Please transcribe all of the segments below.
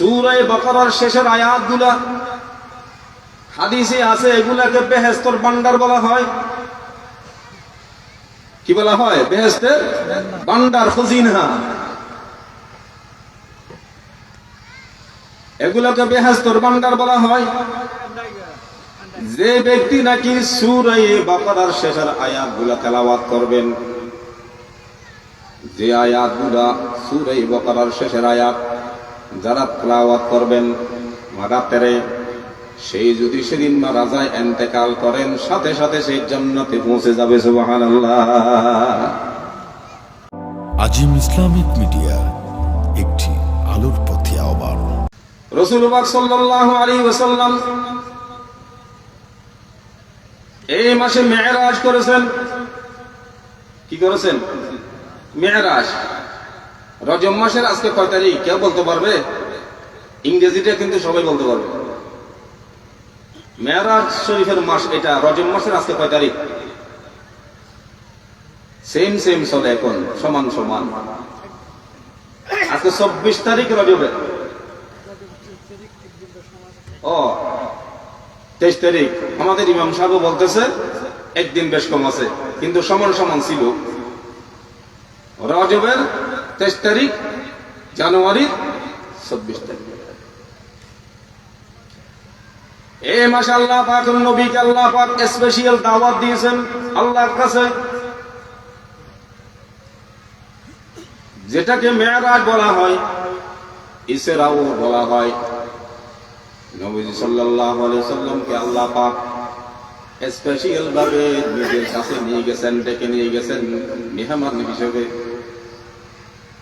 সুরায় বকরার শেষের আয়াতগুলা, হাদিসে আছে, এগুলাকে বেহেস্তর বান্ডার বলা হয়। কি বলা হয়? বেহেস্তের বান্ডার খুজিনহা। এগুলোকে বেহেস্তর বান্ডার বলা হয়। যে ব্যক্তি নাকি সুরাই বাকারার শেষের আয়াতগুলা তেলাওয়াত করবেন, যে আয়াত আয়াতগুলা সুরাই বাকারার শেষের আয়াত যারা তেলাওয়াত করবেন মাগাতেরে সেই যদি সেদিন মারা যায় এন্তেকাল করেন সাথে সাথে সেই জান্নাতে পৌঁছে যাবে সুবহানাল্লাহ। আজিম ইসলামিক মিডিয়া একটি আলোর পথে আহ্বান। রসুলবাক সাল্লাল্লাহু আলাইহি ওয়াসাল্লাম এই মাসে মেয়েরাজ করেছেন। কি করেছেন? মেয়েরাজ। রজব মাসের আজকে কয় তারিখ? কেউ বলতে পারবে? ইংরেজিটা কিন্তু সবাই বলতে পারবে। মেয়েরাজ শরীফের মাস এটা, রজব মাসের আজকে কয় তারিখ? সেম সেম চলে এখন, সমান সমান। আজকে চব্বিশ তারিখ রজবের ও, তেইশ তারিখ। আমাদের ইমাম সাহেব বলতেছে, একদিন বেশ কম আছে, কিন্তু সমান সমান ছিল। রজবের তেইশ তারিখ জানুয়ারির চব্বিশ তারিখ। এ মাসে আল্লাহ পাক নবীকে আল্লাহ পাক স্পেশাল দাওয়াত দিয়েছেন আল্লাহর কাছে। যেটাকে মেয়ারাজ বলা হয় ইসেরাও বলা হয়। নবীজি আলাইহি সাল্লামকে আল্লাহ পাক স্পেশাল ভাবে নিজের কাছে নিয়ে গেছেন, ডেকে নিয়ে গেছেন, মেহমান হিসেবে।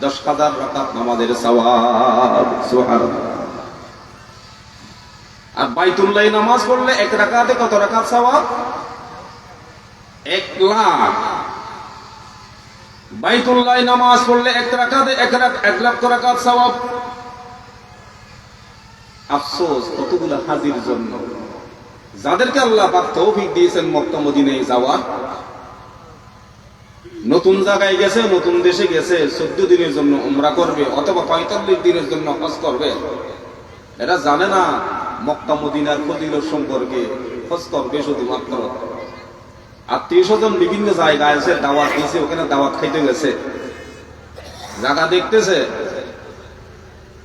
দশ হাজার রাকাত নামাজের সওয়াব, সুবহানাল্লাহ। আর বাইতুল্লাহ নামাজ পড়লে এক রাকাতে কত রাকাত সওয়াব? এক লাখ। বাইতুল্লাহ নামাজ পড়লে এক রাকাতে এক লাখ এক লাখ রাকাত সওয়াব? আফসোস, কতগুলো হাজির জন্য। যাদেরকে আল্লাহ পাক তৌফিক দিয়েছেন মক্কা মদিনায় যাওয়া নতুন জায়গায় গেছে, নতুন দেশে গেছে, চোদ্দ দিনের জন্য উমরা করবে অথবা পঁয়তাল্লিশ দিনের জন্য হজ করবে। এরা জানে না মক্কা, মদিনার ফজিলত সম্পর্কে হজ করবে শুধুমাত্র। আত্মীয় স্বজন বিভিন্ন জায়গায় আছে দাওয়াত দিয়েছে, ওখানে দাওয়াত খাইতে গেছে। জায়গা দেখতেছে,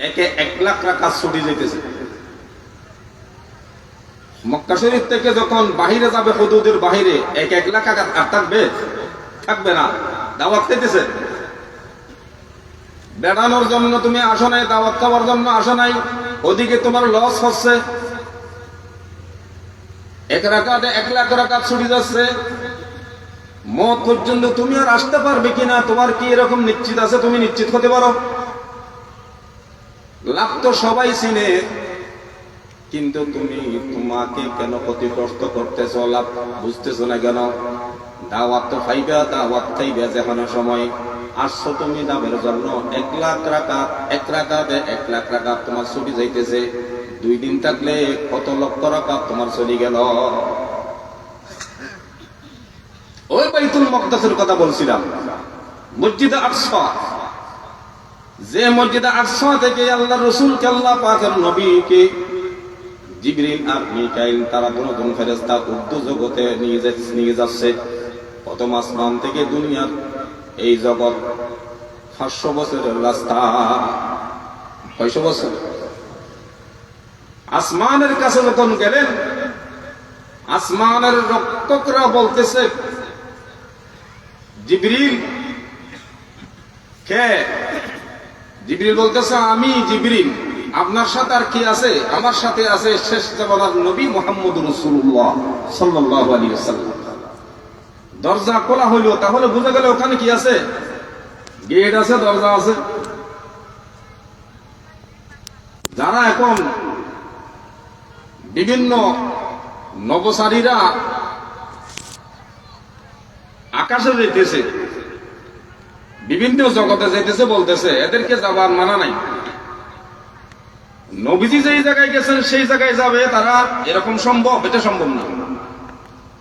একে এক লাখ টাকা ছুটি যেতেছে। মক্কা শরীফ থেকে যখন বাহিরে যাবে, হদুদের বাহিরে, এক এক লাখ টাকা আর থাকবে থাকবে না। দাওয়াত খাইতেছে। বেড়ানোর জন্য তুমি আসো নাই, দাওয়াত খাওয়ার জন্য আসো নাই, ওদিকে তোমার লস হচ্ছে। এক রাকাতে, এক লাখ রাকাত ছুটি যাচ্ছে। মত পর্যন্ত তুমি আর আসতে পারবে কিনা, তোমার কি এরকম নিশ্চিত আছে তুমি নিশ্চিত হতে পারো? লাভ তো সবাই চিনে, কিন্তু তুমি তোমাকে কেন ক্ষতিগ্রস্ত করতেছ? লাভ বুঝতেছ না কেন? দাওয়াত তো দাওয়াত যেখানে সময়। আসছো তুমি দামের জন্য, এক লাখ রাকাত, এক রাকাতে, এক লাখ রাকাত তোমার যাইতেছে। দুই দিন থাকলে কত লক্ষ রাকাত তোমার গেল। ওই বাইতুল মকদাসের কথা বলছিলাম। মসজিদে আকসা। যে মসজিদে আকসা থেকে আল্লাহ রসুলকে, আল্লাহ পাকের নবীকে জিবরিল আর মিকাইল, তারা নতুন ফেরেস্তা উর্দু জগতে নিয়ে যাচ্ছে। প্রথম আসমান থেকে দুনিয়ার এই জগৎ পাঁচশো বছরের রাস্তা। কয়শো বছর? আসমানের কাছে যখন গেলেন, আসমানের রক্ষকরা বলতেছে, জিবরিল, কে? জিবরিল বলতেছে, আমি জিবরিল, আপনার সাথে আর কি আছে? আমার সাথে আছে শেষ জামানার নবী মোহাম্মদ রসুল্লাহ সাল্লাহ আলী সাল্লাম দরজা খোলা হইল, তাহলে বুঝে গেলে ওখানে কি আছে? গেট আছে, দরজা আছে। যারা এখন বিভিন্ন নবসারীরা আকাশে যেতেছে, বিভিন্ন জগতে যেতেছে বলতেছে, এদেরকে যাবার মানা নাই। নবীজি যেই জায়গায় গেছেন, সেই জায়গায় যাবে, তারা এরকম সম্ভব, এটা সম্ভব না।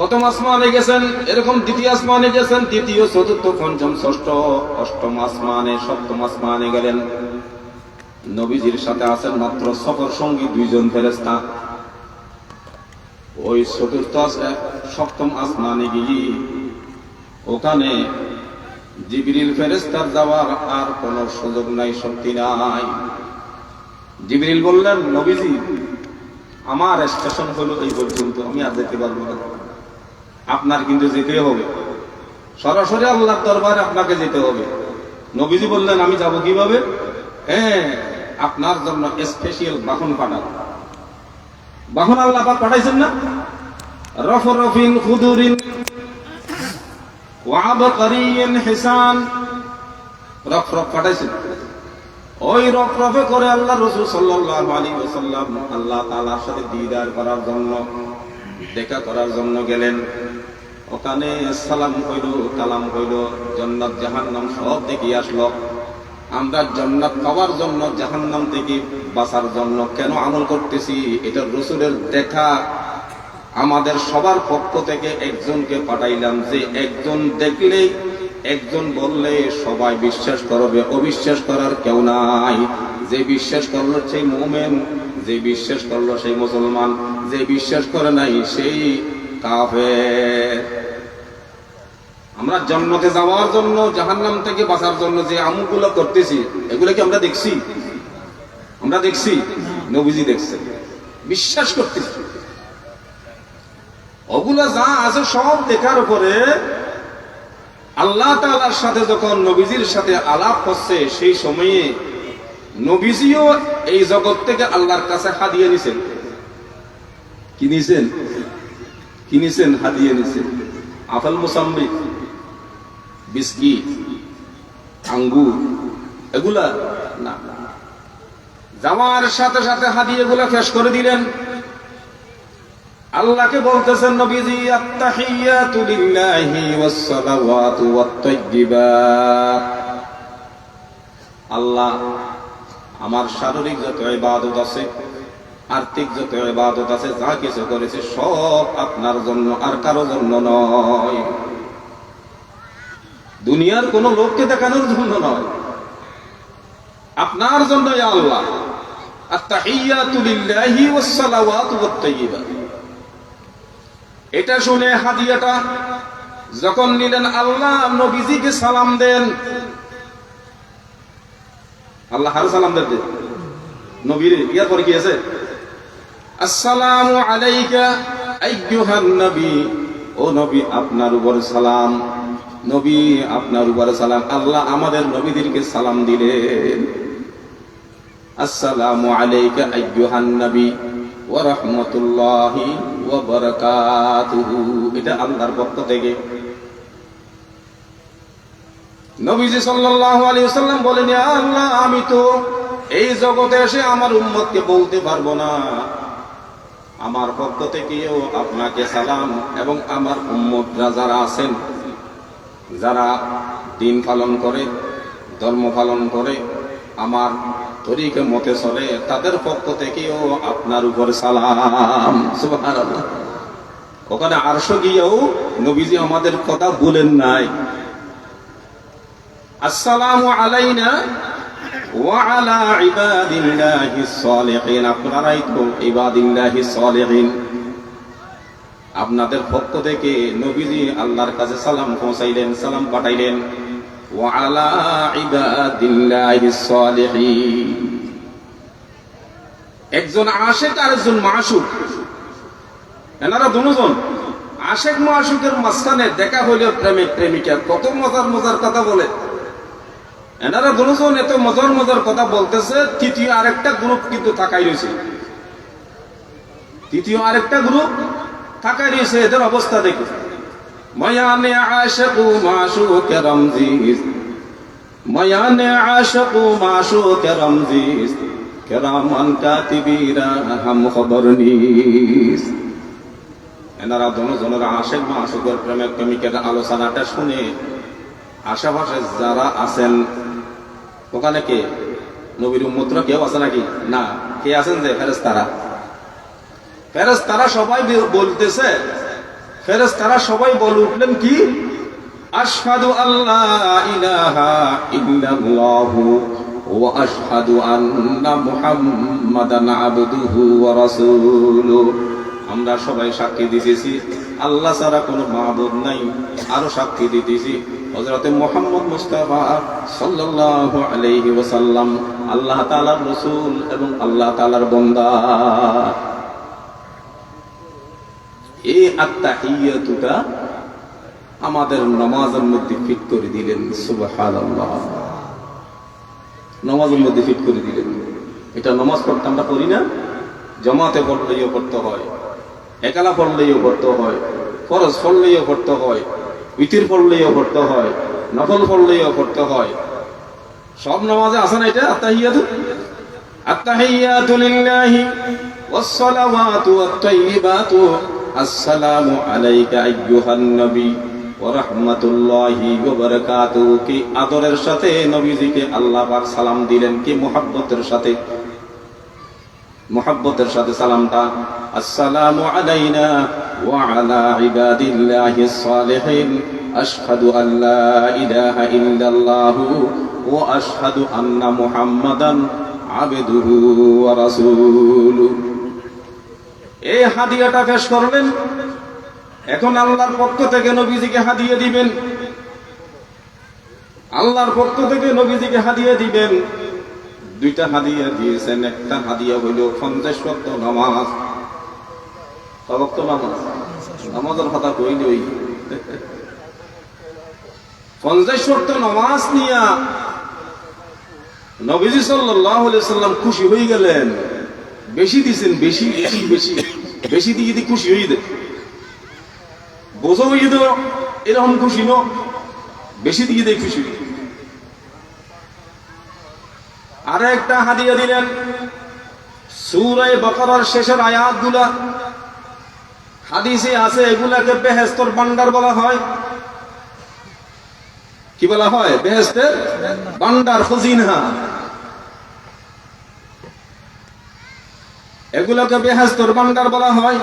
প্রথম আসমানে গেছেন, এরকম দ্বিতীয় আসমানে গেছেন, তৃতীয়, চতুর্থ, পঞ্চম, ষষ্ঠ, অষ্টম আসমানে, সপ্তম আসমানে গেলেন। নবীজির সাথে আছেন মাত্র সফর সঙ্গী দুইজন ফেরেস্তা ওই চতুর্থ সপ্তম আসমানে গিয়ে ওখানে জিবরিল ফেরেস্তার যাওয়ার আর কোন সুযোগ নাই, শক্তি নাই। জিবরিল বললেন, নবীজি, আমার স্টেশন হলো এই পর্যন্ত, আমি আর যেতে পারব না। আপনার কিন্তু যেতে হবে। সরাসরি আল্লাহর দরবারে আপনাকে যেতে হবে। নবীজি বললেন, আমি যাব কীভাবে? হ্যাঁ আপনার জন্য স্পেশাল বাহন পাঠান বাহন আল্লাহ পাঠাইছেন না? রফ রফিন খুদুরিন ওয়াবকারিন হিসান। রফ রফ পাঠাইছেন। ওই রফ রফে করে আল্লাহ রসুল সাল্লাল্লাহু আলাইহি আল্লাহ তাআলার সাথে দিদার করার জন্য দেখা করার জন্য গেলেন। ওখানে সালাম কইল কালাম কইল জান্নাত জাহান্নাম সব দেখে আসলো। আমরা জন্নাত পাওয়ার জন্য, জাহান্নাম থেকে বাঁচার জন্য কেন আমল করতেছি, এটা রসুলের দেখা। আমাদের সবার পক্ষ থেকে একজনকে পাঠাইলাম যে একজন দেখলেই একজন বললে সবাই বিশ্বাস করবে, অবিশ্বাস করার কেউ নাই। যে বিশ্বাস করল সেই মোমেন যে বিশ্বাস করল সেই মুসলমান, যে বিশ্বাস করে নাই সেই কাফের। আমরা জন্মতে যাওয়ার জন্য, জাহান্নাম থেকে বাঁচার জন্য যে আমুগুলো করতেছি, এগুলো কি আমরা দেখছি? আমরা দেখছি? নবীজি দেখছে। বিশ্বাস করতেছি। ওগুলা যা আছে সব দেখার উপরে আল্লাহ তাআলার সাথে যখন নবীজির সাথে আলাপ হচ্ছে, সেই সময়ে নবীজিও এই জগৎ থেকে আল্লাহর কাছে হাদিয়ে নিছেন। কি নিছেন? কি নিছেন? হাদিয়ে নিছেন। আফাল মুসাম্বি, বিস্কিট, আঙ্গুর, এগুলা না। যাওয়ার সাথে সাথে হাদিয়ে এগুলা ফেস করে দিলেন। আল্লাহকে বলতেছেন, নবীজি, আত্তাহিয়াতু লিল্লাহি ওয়াত তাইয়্যিবাত আল্লাহ আমার শারীরিক যত ইবাদত আছে, আর্থিক যত ইবাদত আছে, যা কিছু করেছে, সব আপনার জন্য আর কারও জন্য নয়। দুনিয়ার কোন লোককে দেখানোর জন্য নয়। আপনার জন্য আল্লাহ এটা শুনে হাদিয়াটা যখন নিলেন, আল্লাহ নবীজিকে সালাম দেন আল্লাহ হার সালাম দেন নবীর, ইয়ার পরে কি আছে? আসসালামু আলাইকা আইয়ুহান নবী। ও নবী, আপনার উপর সালাম। নবী, আপনার উপর সালাম। আল্লাহ আমাদের নবীদেরকে সালাম দিলেন। আসসালামু আলাইকা আইয়ুহান নবী। ওয়া রাহমাতুল্লাহি ওয়া বারাকাতুহু। এটা আল্লাহর পক্ষ থেকে নবীজি সাল্লাল্লাহু আলাইহি ওয়াসাল্লাম বলেন আল্লাহ, আমি তো এই জগতে এসে আমার উম্মতকে বলতে পারব না। আমার পক্ষ থেকেও আপনাকে সালাম এবং আমার উম্মতরা যারা আছেন, যারা দিন পালন করে, ধর্ম পালন করে, আমার তরিকে মতে চলে, তাদের পক্ষ থেকেও আপনার উপর সালাম। ওখানে আরশো গিয়েও নবীজি আমাদের কথা বলেন নাই। আসসালামু আলাইনা ওয়া আলা ইবাদিল্লাহিস সালিহিন। আপনারাই তো ইবাদিল্লাহিস সালিহিন। আপনাদের পক্ষ থেকে নবীজি আল্লাহর কাছে সালাম পৌঁছাইলেন, সালাম পাঠাইলেন। ওয়া আলা ইবাদিল্লাহিস সালিহিন। একজন আশেক আর একজন মাসুক এনারা দুজন। আশেক মাসুকের মাঝখানে দেখা হইলে প্রেমিক প্রেমিকা। কত মজার মজার কথা বলে। এনারা দুজন এত মজার মজার কথা বলতেছে, তৃতীয় আরেকটা গ্রুপ কিন্তু থাকাই রয়েছে। তৃতীয় আরেকটা গ্রুপ থাকাই রয়েছে, এদের অবস্থা দেখে ময়ানে আশেকু মাসুকে রমজিজ, ময়ানে আশেকু মাসুকে রমজিজ কেরামান কাতিবিরা হাম খবর নিস এনারা দুজনের আশেক আশুকের প্রেমের প্রেমিকের আলোচনাটা শুনে আশেপাশে যারা আছেন, ওখানে কে? নবীর উম্মতরা কেউ আছে নাকি? না। কে আছেন যে ফেরেস তারা ফেরেস তারা সবাই বলতেছে ফেরেস তারা সবাই বলে উঠলেন কি? আশহাদু আল্লাহ ইলাহা ইল্লাল্লাহু ওয়া আশহাদু আন্না মুহাম্মাদান আবদুহু ওয়া আমরা সবাই সাক্ষী দিতেছি। আল্লাহ ছাড়া কোনো মাহবুব নাই। আরও সাক্ষী দিতেছি। হযরতে মুহাম্মদ মুস্তাফা আল্লাহ তাআলার রাসূল এবং আল্লাহ তাআলার বান্দা। এই আমাদের নামাজের মধ্যে ফিট করে দিলেন, সুবহানাল্লাহ। নামাজের মধ্যে ফিট করে দিলেন। এটা নামাজ পড়তে আমরা পড়ি না, জমাতে পড়লেও পড়তে হয়, একালা পড়লেও পড়তে হয়, ফরজ পড়লেও পড়তে হয় বিতির পড়লেও পড়তে হয়, নফল পড়লেও পড়তে হয়। সব নামাজে আছে না এটা? আত্মা আত্মাহিয়াতু লিল্লাহি ওয়াসসালাওয়াতু আত-তাইয়িবাতু আসসালামু কি সাথে আল্লাহ সালাম দিলেন, কি মোহাম্মতের সাথে? মুহাব্বতের সাথে সালামটা। আসসালামু আলাইনা ওয়া আলা ইবাদিল্লাহিস সালিহিন। আশহাদু আন লা ইলাহা ইল্লাল্লাহ ওয়া আশহাদু আন্না মুহাম্মাদান আবদুহু ওয়া রাসূলুহু এই হাদিয়াটা পেশ করলেন এখন আল্লাহর পক্ষ থেকে নবীজিকে হাদিয়ে দিবেন। আল্লাহর পক্ষ থেকে নবীজিকে হাদিয়ে দিবেন। দুইটা হাদিয়া দিয়েছেন, একটা হাদিয়া হইল পঞ্চাশ নামাজ। সবক্ত নামাজ? নামাজের কথা কইলই পঞ্চাশ ওয়াক্ত নামাজ নিয়া নবীজি আলাইহি সাল্লাম খুশি হয়ে গেলেন। বেশি দিছেন, বেশি বেশি বেশি। বেশি দিয়ে দিয়ে খুশি হয়ে দেয় বোঝো হয়ে তো এরকম খুশি ন? বেশি দিয়ে দিয়ে খুশি আরে একটা হাদিয়া দিলেন, সুরায় বকরার শেষের আয়াতগুলা। হাদিসে আছে, এগুলাকে বেহেস্তর ভান্ডার বলা হয়। কি বলা হয়? বেহেস্তের ভান্ডার খজিনহা। এগুলোকে বেহেস্তর ভান্ডার বলা হয়।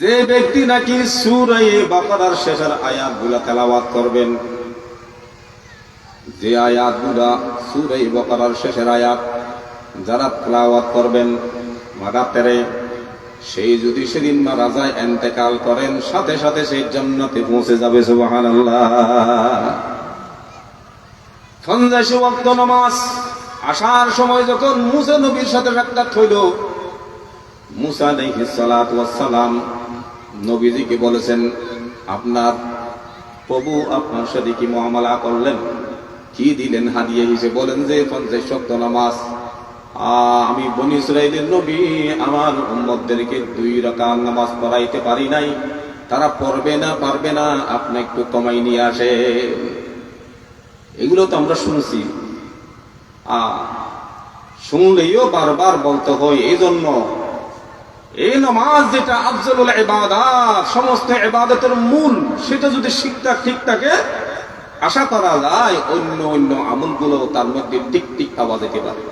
যে ব্যক্তি নাকি সুরাই বাকারার শেষের আয়াতগুলা তেলাওয়াত করবেন, যে আয়াতগুলা সুরাই বাকারার শেষের আয়াত। যারা তেলাওয়াত করবেন মাগাতেরে সেই যদি সেদিন মারা যায় এন্তেকাল করেন, সাথে সাথে সেই জান্নাতে পৌঁছে যাবে, সুবহানাল্লাহ। সন্ধ্যাসে ওয়াক্ত নামাজ, আসার সময় যখন মুসা নবীর সাথে সাক্ষাৎ হইল, মুসা ওয়াস সালাম নবীজিকে বলেছেন, আপনার প্রভু আপনার সাথে কি মুআমালা করলেন? কি দিলেন হাদিয়া হিসেবে বলেন যে, পঞ্চাশ শক্ত নামাজ। আমি বনি ইসরাইলের নবী, আমার উম্মতদেরকে দুই রাকাত নামাজ পড়াইতে পারি নাই। তারা পড়বে না, পারবে না, আপনি একটু কমাই নিয়ে আসে এগুলো তো আমরা শুনছি। আ শুনলেও বারবার বলতে হয় এই জন্য এই নামাজ যেটা আফজলুল ইবাদাত, সমস্ত এবাদতের মূল, সেটা যদি ঠিকঠাক ঠিক থাকে আশা করা যায় অন্য অন্য আমলগুলো তার মধ্যে টিকটিক টিক পাওয়া যেতে পারে।